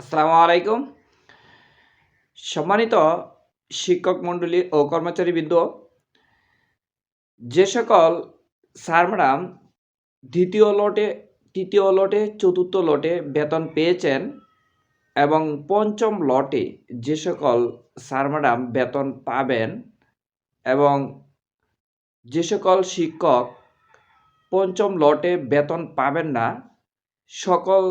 আসসালামু আলাইকুম। সম্মানিত শিক্ষক মণ্ডলী ও কর্মচারীবৃন্দ, যে সকল স্যার ম্যাডাম দ্বিতীয় লটে, তৃতীয় লটে, চতুর্থ লটে বেতন পেয়েছেন এবং পঞ্চম লটে যে সকল স্যার ম্যাডাম বেতন পাবেন এবং যে সকল শিক্ষক পঞ্চম লটে বেতন পাবেন না, সকল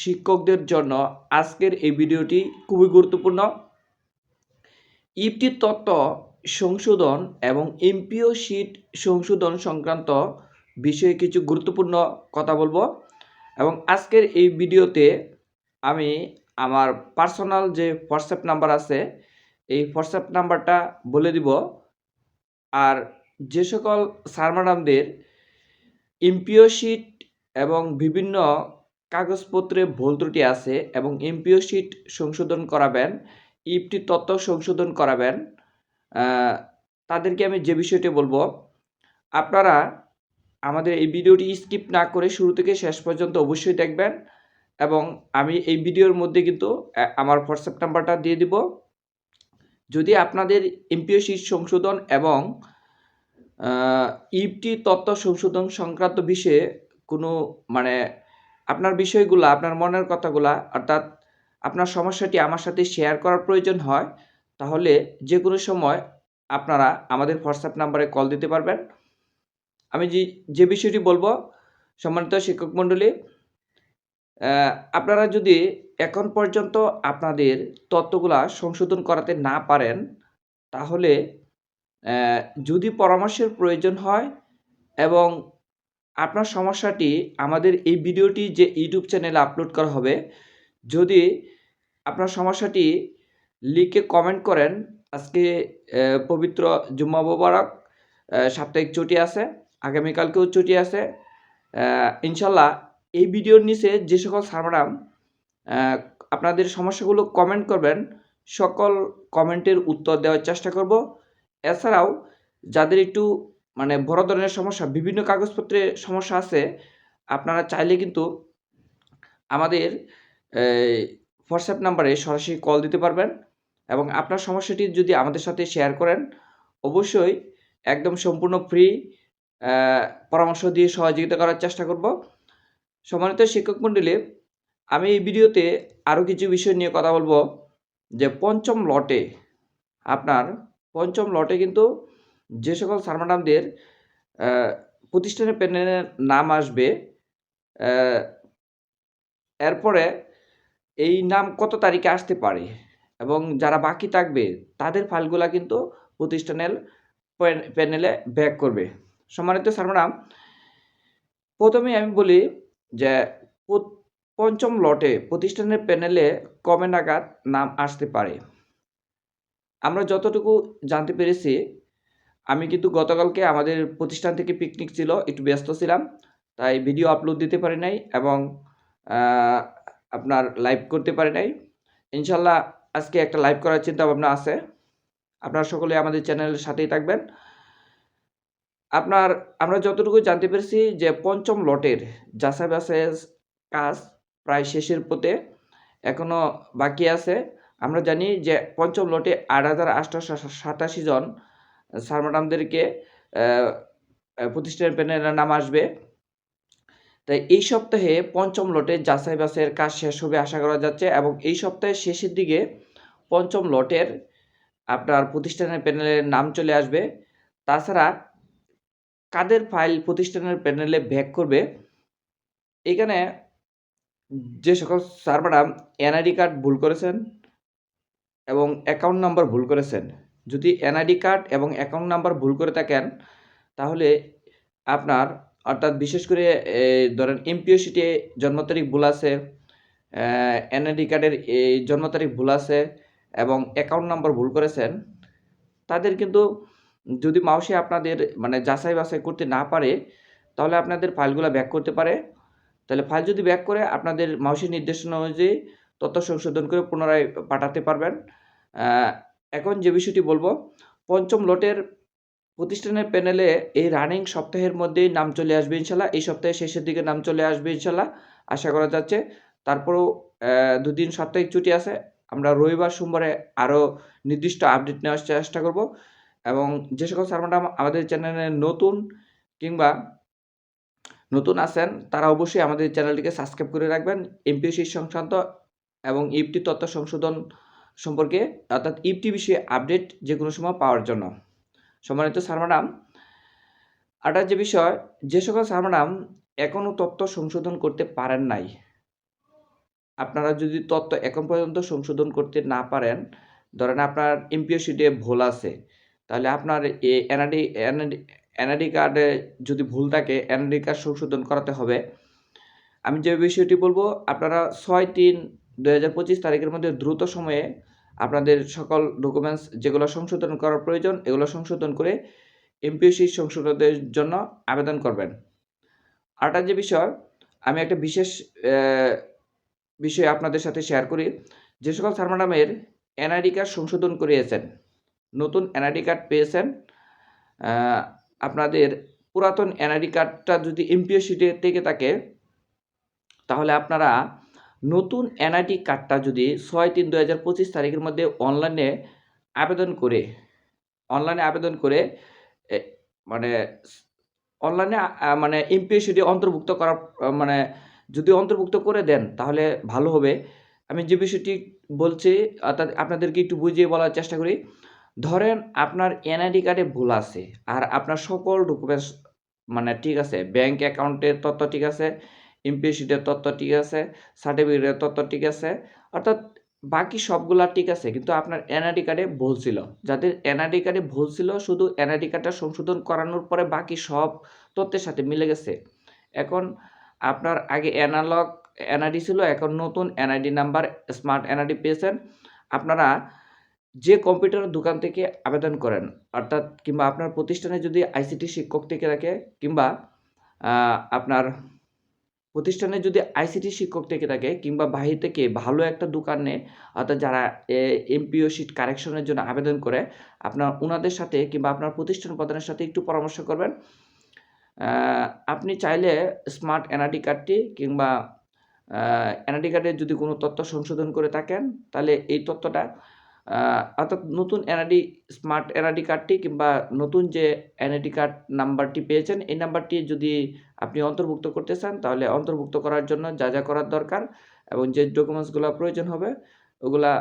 শিক্ষকদের জন্য আজকের এই ভিডিওটি খুবই গুরুত্বপূর্ণ। ইফটি তত্ত্ব সংশোধন এবং এমপিও শিট সংশোধন সংক্রান্ত বিষয়ে কিছু গুরুত্বপূর্ণ কথা বলব এবং আজকের এই ভিডিওতে আমি আমার পার্সোনাল যে হোয়াটসঅ্যাপ নাম্বার আছে, এই হোয়াটসঅ্যাপ নাম্বারটা বলে দিব। আর যে সকল স্যার ম্যাডামদের এমপিও শিট এবং বিভিন্ন কাগজপত্রে ভুল ত্রুটি আছে এবং এমপিও শিট সংশোধন করাবেন, ইফটি তত্ত্ব সংশোধন করাবেন তাদেরকে আমি যে বিষয়টি বলব, আপনারা আমাদের এই ভিডিওটি স্কিপ না করে শুরু থেকে শেষ পর্যন্ত অবশ্যই দেখবেন এবং আমি এই ভিডিওর মধ্যে কিন্তু আমার হোয়াটসঅ্যাপ নাম্বারটা দিয়ে দিব। যদি আপনাদের এমপিও শিট সংশোধন এবং ইফটি তত্ত্ব সংশোধন সংক্রান্ত বিষয়ে কোনো মানে আপনার বিষয়গুলো, আপনার মনের কথাগুলা, অর্থাৎ আপনার সমস্যাটি আমার সাথে শেয়ার করার প্রয়োজন হয়, তাহলে যে কোনো সময় আপনারা আমাদের হোয়াটসঅ্যাপ নাম্বারে কল দিতে পারবেন। আমি যে যে বিষয়টি বলব, সম্মানিত শিক্ষক মণ্ডলী আপনারা যদি এখন পর্যন্ত আপনাদের তত্ত্বগুলা সংশোধন করাতে না পারেন, তাহলে যদি পরামর্শের প্রয়োজন হয় এবং আপনার সমস্যাটি আমাদের এই ভিডিওটি যে ইউটিউব চ্যানেলে আপলোড করা হবে যদি আপনার সমস্যাটি লিখে কমেন্ট করেন আজকে পবিত্র জুম্মা মোবারক সাপ্তাহিক ছুটি আছে আগামীকালকেও ছুটি আছে ইনশাল্লাহ এই ভিডিওর নিচে যে সকল আহ, আপনাদের সমস্যাগুলো কমেন্ট করবেন সকল কমেন্টের উত্তর দেওয়ার চেষ্টা করব। এছাড়াও যাদের একটু মানে বড় ধরনের সমস্যা, বিভিন্ন কাগজপত্রে সমস্যা আছে, আপনারা চাইলে কিন্তু আমাদের হোয়াটসঅ্যাপ নাম্বারে সরাসরি কল দিতে পারবেন এবং আপনার সমস্যাটি যদি আমাদের সাথে শেয়ার করেন, অবশ্যই একদম সম্পূর্ণ ফ্রি পরামর্শ দিয়ে সহযোগিতা করার চেষ্টা করব। সম্মানিত শিক্ষক মণ্ডলী আমি এই ভিডিওতে আরও কিছু বিষয় নিয়ে কথা বলব। যে পঞ্চম লটে, আপনার পঞ্চম লটে কিন্তু যে সকল স্যার প্রতিষ্ঠানের প্যানেলের নাম আসবে এরপরে এই নাম কত তারিখে আসতে পারে এবং যারা বাকি থাকবে, তাদের ফাইলগুলা কিন্তু প্রতিষ্ঠানের প্যানেলে ব্যাক করবে। সম্মানিত স্যার প্রথমে আমি বলি যে পঞ্চম লটে প্রতিষ্ঠানের প্যানেলে কবে নাগাদ নাম আসতে পারে? আমরা যতটুকু জানতে পেরেছি আমি কিন্তু গতকালকে আমাদের প্রতিষ্ঠান থেকে পিকনিক ছিল, একটু ব্যস্ত ছিলাম, তাই ভিডিও আপলোড দিতে পারি নাই এবং আপনার লাইভ করতে পারি নাই। ইনশাল্লাহ আজকে একটা লাইভ করার চিন্তা ভাবনা আছে। আপনারা সকলে আমাদের চ্যানেলের সাথেই থাকবেন। আপনার, আমরা যতটুকু জানতে পেরেছি যে পঞ্চম লটের যাচাই বাছাইয়ের কাজ প্রায় শেষের পথে এখনও বাকি আছে। আমরা জানি যে পঞ্চম লটে আট হাজার আটশো সাতাশি জন স্যার ম্যাডামদেরকে প্রতিষ্ঠানের প্যানেলের নাম আসবে। তাই এই সপ্তাহে পঞ্চম লটে যাচাই বাছাইয়ের কাজ শেষ হবে আশা করা যাচ্ছে এবং এই সপ্তাহের শেষের দিকে পঞ্চম লটের আপনার প্রতিষ্ঠানের প্যানেলের নাম চলে আসবে। তাছাড়া কাদের ফাইল প্রতিষ্ঠানের প্যানেলে ব্যাক করবে, এখানে যে সকল স্যার ম্যাডাম এনআইডি কার্ড ভুল করেছেন এবং অ্যাকাউন্ট নাম্বার ভুল করেছেন। যদি এনআইডি কার্ড এবং অ্যাকাউন্ট নাম্বার ভুল করে থাকেন, তাহলে আপনার, অর্থাৎ বিশেষ করে ধরেন এমপিও শিটে জন্ম তারিখ ভুল আছে এনআইডি কার্ডের এই জন্ম তারিখ ভুল আছে এবং অ্যাকাউন্ট নাম্বার ভুল করেছেন, তাদের কিন্তু যদি মাউসে আপনাদের মানে যাচাই বাছাই করতে না পারে, তাহলে আপনাদের ফাইলগুলো ব্যাক করতে পারে। তাহলে ফাইল যদি ব্যাক করে, আপনাদের মাউসের নির্দেশনা অনুযায়ী তথ্য সংশোধন করে পুনরায় পাঠাতে পারবেন। এখন যে বিষয়টি বলব, পঞ্চম লটের প্রতিষ্ঠানের প্যানেলে এই রানিং সপ্তাহের মধ্যেই নাম চলে আসবে ইনশাল্লাহ। এই সপ্তাহের শেষের দিকে নাম চলে আসবে ইনশাল্লাহ, আশা করা যাচ্ছে। তারপরেও দুদিন সাপ্তাহিক ছুটি আছে। আমরা রবিবার, সোমবারে আরও নির্দিষ্ট আপডেট নেওয়ার চেষ্টা করব। এবং যে সকল স্যার আমাদের চ্যানেলে নতুন কিংবা নতুন আছেন, তারা অবশ্যই আমাদের চ্যানেলটিকে সাবস্ক্রাইব করে রাখবেন। এমপিএসসি সংক্রান্ত এবং ইপটি তথ্য সংশোধন সম্পর্কে, অর্থাৎ ইপটি বিষয়ে আপডেট যে কোনো সময় পাওয়ার জন্য। সম্মানিত স্যার আটার যে বিষয়, যে সকল স্যার এখনও তথ্য সংশোধন করতে পারেন নাই। আপনারা যদি তথ্য এখন পর্যন্ত সংশোধন করতে না পারেন, ধরেন আপনার এমপিওসিতে ভুল আছে, তাহলে আপনার এনআডি এনআডি এনআডি কার্ডে যদি ভুল থাকে এনআডি কার্ড সংশোধন করাতে হবে। আমি যে বিষয়টি বলব, আপনারা ছয় তিন দু হাজার পঁচিশ তারিখের মধ্যে দ্রুত সময়ে আপনাদের সকল ডকুমেন্টস যেগুলো সংশোধন করার প্রয়োজন, এগুলো সংশোধন করে এমপিওসি সংশোধনের জন্য আবেদন করবেন। আরেকটা যে বিষয়, আমি একটা বিশেষ বিষয় আপনাদের সাথে শেয়ার করি। যে সকল স্যার এনআইডি কার্ড সংশোধন করিয়েছেন, নতুন এনআইডি কার্ড পেয়েছেন আপনাদের পুরাতন এনআইডি কার্ডটা যদি এমপিওসিতে থেকে থাকে, তাহলে আপনারা নতুন এনআইডি কার্ডটা যদি ছয় তিন দু হাজার পঁচিশ তারিখের মধ্যে অনলাইনে আবেদন করে, অনলাইনে আবেদন করে মানে অনলাইনে মানে এমপিএসিটি অন্তর্ভুক্ত করা মানে যদি অন্তর্ভুক্ত করে দেন তাহলে ভালো হবে। আমি যে বিষয়টি বলছি, অর্থাৎ আপনাদেরকে একটু বুঝিয়ে বলার চেষ্টা করি, ধরেন আপনার এনআইডি কার্ডে ভুল আছে, আর আপনার সকল ডকুমেন্টস মানে ঠিক আছে ব্যাংক অ্যাকাউন্টের তথ্য ঠিক আছে এমপিএসিটের তত্ত্ব ঠিক আছে সার্টিফিকেটের তত্ত্ব ঠিক আছে, অর্থাৎ বাকি সবগুলা ঠিক আছে, কিন্তু আপনার এনআইডি কার্ডে ভুল ছিল। যাদের এনআইডি কার্ডে ভুল ছিল, শুধু এনআইডি কার্ডটা সংশোধন করানোর পরে বাকি সব তথ্যের সাথে মিলে গেছে। এখন আপনার আগে অ্যানালগ এনআইডি ছিল, এখন নতুন এনআইডি নাম্বার স্মার্ট এনআইডি পেয়েছেন। আপনারা যে কম্পিউটার দোকান থেকে আবেদন করেন, অর্থাৎ কিংবা আপনার প্রতিষ্ঠানে যদি আইসিটি শিক্ষক থেকে রাখে কিংবা আপনার প্রতিষ্ঠানে যদি আইসিটি শিক্ষক থেকে থাকে কিংবা বাহির থেকে ভালো একটা দোকানে, অর্থাৎ যারা এমপিও শিট কারেকশনের জন্য আবেদন করে, আপনার ওনাদের সাথে কিংবা আপনার প্রতিষ্ঠান প্রধানের সাথে একটু পরামর্শ করবেন। আপনি চাইলে স্মার্ট এনআরডি কার্ডটি কিংবা এনআরডি কার্ডে যদি কোনো তথ্য সংশোধন করে থাকেন, তাহলে এই তথ্যটা অর্থাৎ নতুন এনআরডি, স্মার্ট এনআরডি কার্ডটি কিংবা নতুন যে এনআইডি কার্ড নাম্বারটি পেয়েছেন, এই নাম্বারটি যদি আপনি অন্তর্ভুক্ত করতে চান, তাহলে অন্তর্ভুক্ত করার জন্য যা যা করার দরকার এবং যে ডকুমেন্টসগুলো প্রয়োজন হবে, ওগুলা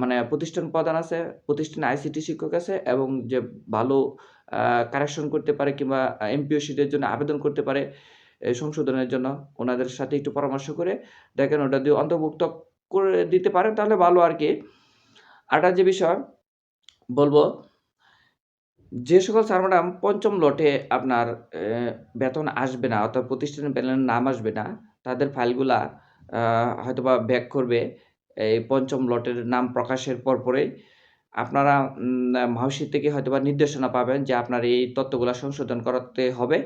মানে প্রতিষ্ঠান প্রধান আছে, প্রতিষ্ঠানে আইসিটি শিক্ষক আছে এবং যে ভালো কারেকশন করতে পারে কিংবা এমপিও শিটের জন্য আবেদন করতে পারে সংশোধনের জন্য ওনাদের সাথে একটু পরামর্শ করে দেখেন ওটা দিয়ে অন্তর্ভুক্ত করে দিতে পারেন, তাহলে ভালো আর কি। আরেকটা যে বিষয় বলব, যে সকল স্যার ম্যাডাম পঞ্চম লটে আপনার বেতন আসবে না, অর্থাৎ প্রতিষ্ঠানের বেতনের নাম আসবে না, তাদের ফাইলগুলা হয়তোবা ব্যাক করবে, এই পঞ্চম লটের নাম প্রকাশের পর পরেই আপনারা মাউসি থেকে হয়তোবা নির্দেশনা পাবেন যে আপনার এই তথ্যগুলা সংশোধন করাতে হবে।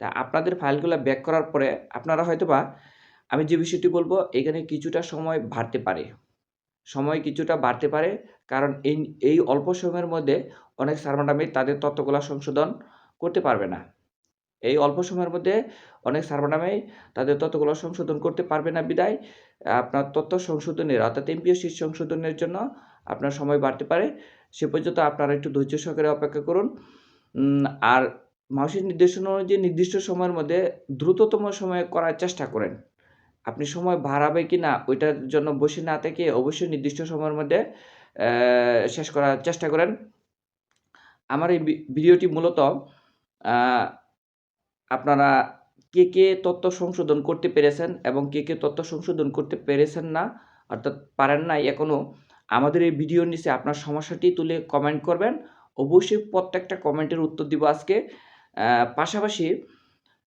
তা আপনাদের ফাইলগুলো ব্যাক করার পরে আপনারা হয়তোবা, আমি যে বিষয়টি বলব, এখানে কিছুটা সময় বাড়তে পারে। সময় কিছুটা বাড়তে পারে। কারণ এই এই অল্প সময়ের মধ্যে অনেক স্যার তাদের তথ্যগুলা সংশোধন করতে পারবে না। এই অল্প সময়ের মধ্যে অনেক স্যার তাদের তথ্যগুলো সংশোধন করতে পারবে না বিদায়। আপনার তথ্য সংশোধনের অর্থাৎ এমপিও শীট সংশোধনের জন্য আপনার সময় বাড়তে পারে। সে পর্যন্ত আপনারা একটু ধৈর্য সহকারে অপেক্ষা করুন। আর মাউসির নির্দেশনা অনুযায়ী নির্দিষ্ট সময়ের মধ্যে দ্রুততম সময়ে করার চেষ্টা করেন। আপনি সময় বাড়াবে কি না ওইটার জন্য বসে না থেকে অবশ্যই নির্দিষ্ট সময়ের মধ্যে শেষ করার চেষ্টা করেন। আমার এই ভিডিওটি মূলত আপনারা কে কে তথ্য সংশোধন করতে পেরেছেন এবং কে কে তথ্য সংশোধন করতে পেরেছেন না, অর্থাৎ পারেন নাই এখনও আমাদের এই ভিডিওর নিচে আপনার সমস্যাটি তুলে কমেন্ট করবেন। অবশ্যই প্রত্যেকটা কমেন্টের উত্তর দিব আজকে। পাশাপাশি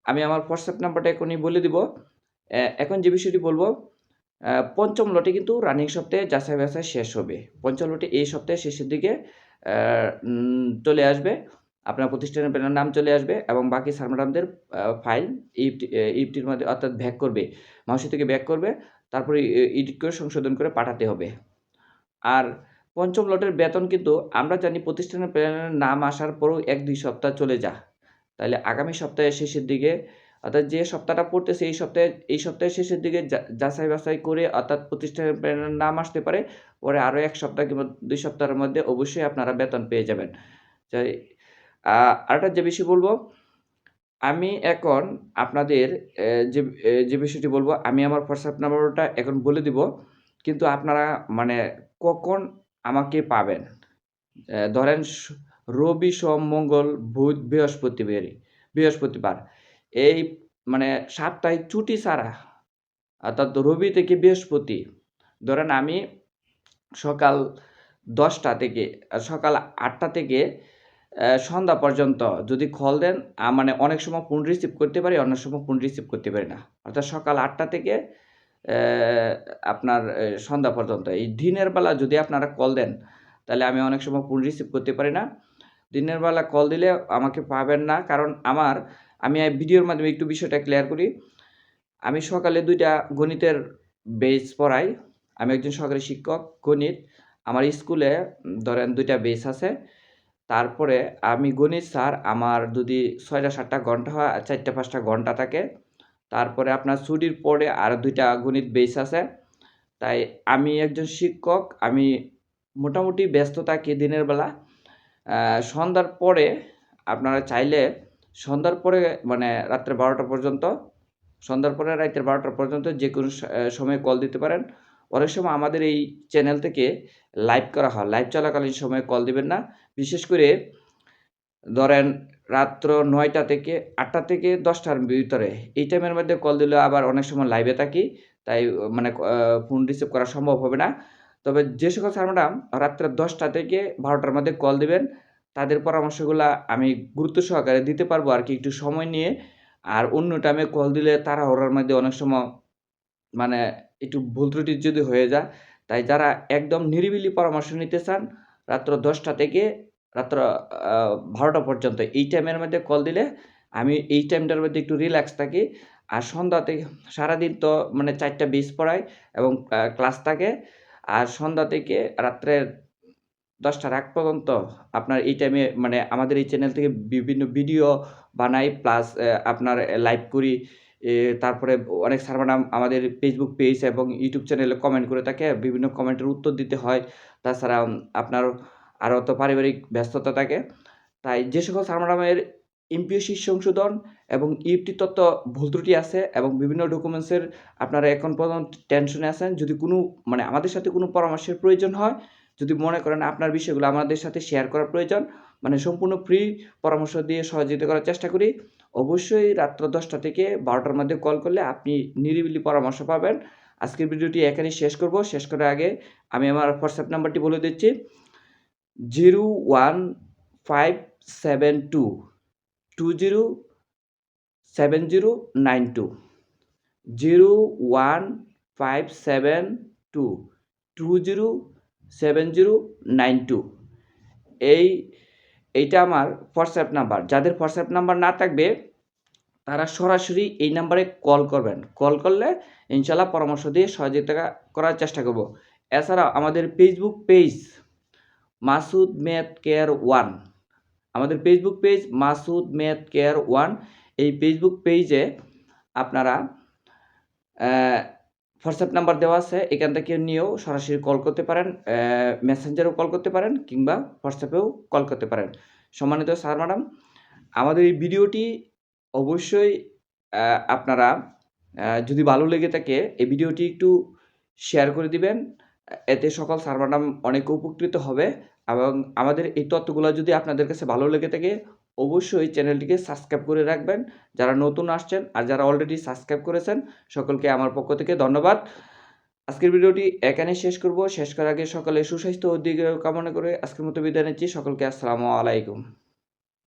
আমি আমার হোয়াটসঅ্যাপ নাম্বারটা এখনই বলে দিব। এখন যে বিষয়টি বলব পঞ্চম লটে কিন্তু রানিং সপ্তাহে যাচাই বাছাই শেষ হবে। পঞ্চম লটে এই সপ্তাহে শেষের দিকে চলে আসবে। আপনার প্রতিষ্ঠানের ব্যানার নাম চলে আসবে এবং বাকি স্যার ম্যাডামদের ফাইল ইফটি ইফটির মধ্যে অর্থাৎ ব্যাক করবে। মাউসি থেকে ব্যাক করবে, তারপরে এডিট করে সংশোধন করে পাঠাতে হবে। আর পঞ্চম লটের বেতন কিন্তু আমরা জানি প্রতিষ্ঠানের প্ল্যানের নাম আসার পরেও এক দুই সপ্তাহ চলে যা। তাহলে আগামী সপ্তাহের শেষের দিকে অর্থাৎ যে সপ্তাহটা পড়তেছে এই সপ্তাহে, এই সপ্তাহের শেষের দিকে যাচাই বাছাই করে অর্থাৎ প্রতিষ্ঠানের প্যানেলের নাম আসতে পারে। পরে আরও এক সপ্তাহ কিংবা দুই সপ্তাহের মধ্যে অবশ্যই আপনারা বেতন পেয়ে যাবেন। আরেকটা যে বিষয় বলব, আমি এখন আপনাদের যে যে বিষয়টি বলব, আমি আমার হোয়াটসঅ্যাপ নাম্বারটা এখন বলে দিব, কিন্তু আপনারা মানে কখন আমাকে পাবেন? ধরেন রবি সোম মঙ্গল বুধ বৃহস্পতিবার বৃহস্পতিবার। এই মানে সাপ্তাহিক ছুটি ছাড়া, অর্থাৎ রবি থেকে বৃহস্পতি, ধরেন আমি সকাল দশটা থেকে, সকাল আটটা থেকে সন্ধ্যা পর্যন্ত যদি কল দেন মানে অনেক সময় ফোন রিসিভ করতে পারি অনেক সময় ফোন রিসিভ করতে পারি না। অর্থাৎ সকাল আটটা থেকে আপনার সন্ধ্যা পর্যন্ত। এই দিনের বেলা যদি আপনারা কল দেন, তাহলে আমি অনেক সময় ফোন রিসিভ করতে পারি না। দিনের বেলা কল দিলে আমাকে পাবেন না, কারণ আমার আমি ভিডিওর মাধ্যমে একটু বিষয়টা ক্লিয়ার করি। আমি সকালে দুইটা গণিতের বেস পড়াই। আমি একজন সরকারি শিক্ষক, গণিত। আমার স্কুলে ধরেন দুইটা বেস আছে। তারপরে আমি গণিত স্যার, আমার যদি ছয়টা সাতটা ঘণ্টা হয়, চারটা পাঁচটা ঘণ্টা থাকে। তারপরে আপনার ছুটির পরে আর দুইটা গণিত বেস আছে। তাই আমি একজন শিক্ষক, আমি মোটামুটি ব্যস্ত থাকি দিনের বেলা সন্ধ্যার পরে আপনারা চাইলে সন্ধ্যার পরে মানে রাত্রে বারোটা পর্যন্ত, সন্ধ্যার পরে রাতের বারোটা পর্যন্ত যে কোনো সময় কল দিতে পারেন। অনেক সময় আমাদের এই চ্যানেল থেকে লাইভ করা হয়। লাইভ চলাকালীন সময়ে কল দিবেন না। বিশেষ করে ধরেন রাত্র নয়টা থেকে আটটা থেকে দশটার ভিতরে, এই টাইমের মধ্যে কল দিলে আবার অনেক সময় লাইভে থাকি। তাই মানে ফোন রিসিভ করা সম্ভব হবে না। তবে যে সকল স্যার ম্যাডাম, রাত্রে দশটা থেকে বারোটার মধ্যে কল দিবেন। তাদের পরামর্শগুলো আমি গুরুত্ব সহকারে দিতে পারব আর কি একটু সময় নিয়ে। আর অন্য টাইমে কল দিলে তারা ওরার মধ্যে অনেক সময় মানে একটু ভুল ত্রুটি যদি হয়ে যায়, তাই যারা একদম নিরিবিলি পরামর্শ নিতে চান, রাত্র দশটা থেকে রাত্র বারোটা পর্যন্ত এই টাইমের মধ্যে কল দিলে আমি এই টাইমটার মধ্যে একটু রিল্যাক্স থাকি। আর সন্ধ্যা থেকে, সারাদিন তো মানে চারটা বিশ পড়াই এবং ক্লাস থাকে। আর সন্ধ্যা থেকে রাত্রে দশটার আগ পর্যন্ত আপনার এই টাইমে মানে আমাদের এই চ্যানেল থেকে বিভিন্ন ভিডিও বানাই প্লাস আপনার লাইভ করি তারপরে অনেক ম্যাডাম আমাদের ফেসবুক পেজ এবং ইউটিউব চ্যানেলে কমেন্ট করে থাকে, বিভিন্ন কমেন্টের উত্তর দিতে হয়। তাছাড়া আপনার আরও তো পারিবারিক ব্যস্ততা থাকে। তাই যে সকল স্যার ম্যাডামের এমপিওসি সংশোধন এবং ইউটি তত্ত্ব ভুল ত্রুটি আছে এবং বিভিন্ন ডকুমেন্টসের আপনারা এখন পর্যন্ত টেনশনে আছেন, যদি কোনো মানে আমাদের সাথে কোনো পরামর্শের প্রয়োজন হয় যদি মনে করেন আপনার বিষয়গুলো আমাদের সাথে শেয়ার করার প্রয়োজন মানে সম্পূর্ণ ফ্রি পরামর্শ দিয়ে সহযোগিতা করার চেষ্টা করি, অবশ্যই রাত্র দশটা থেকে বারোটার মধ্যে কল করলে আপনি নিরিবিলি পরামর্শ পাবেন। আজকের ভিডিওটি এখানেই শেষ করব। শেষ করার আগে আমি আমার হোয়াটসঅ্যাপ নাম্বারটি বলে দিচ্ছি zero one five seven two two zero seven zero nine two zero one five seven two two zero seven zero nine two. এই, এইটা আমার হোয়াটসঅ্যাপ নাম্বার। যাদের হোয়াটসঅ্যাপ নাম্বার না থাকবে, তারা সরাসরি এই নাম্বারে কল করবেন। কল করলে ইনশাল্লাহ পরামর্শ দিয়ে সহযোগিতা করার চেষ্টা করব। এছাড়াও আমাদের Facebook page Masud math care one আমাদের Facebook page Masud math care one এই ফেসবুক পেজে আপনারা হোয়াটসঅ্যাপ নাম্বার দেওয়া আছে, এখান থেকে নিয়েও সরাসরি কল করতে পারেন মেসেঞ্জারেও কল করতে পারেন কিংবা হোয়াটসঅ্যাপেও কল করতে পারেন। সম্মানিত স্যার, ম্যাডাম, আমাদের এই ভিডিওটি অবশ্যই আপনারা যদি ভালো লেগে থাকে, এই ভিডিওটি একটু শেয়ার করে দিবেন। এতে সকল স্যার, ম্যাডাম অনেক উপকৃত হবে এবং আমাদের এই তথ্যগুলো যদি আপনাদের কাছে ভালো লেগে থাকে অবশ্যই চ্যানেলটিকে সাবস্ক্রাইব করে রাখবেন। যারা নতুন আসছেন আর যারা অলরেডি সাবস্ক্রাইব করেছেন, সকলকে আমার পক্ষ থেকে ধন্যবাদ। আজকের ভিডিওটি এখানে শেষ করব। শেষ করার আগে সকালে সুস্বাস্থ্য ও দিকে কামনা করে আজকের মতো বিদায় নিচ্ছি। সকলকে আসসালামু আলাইকুম।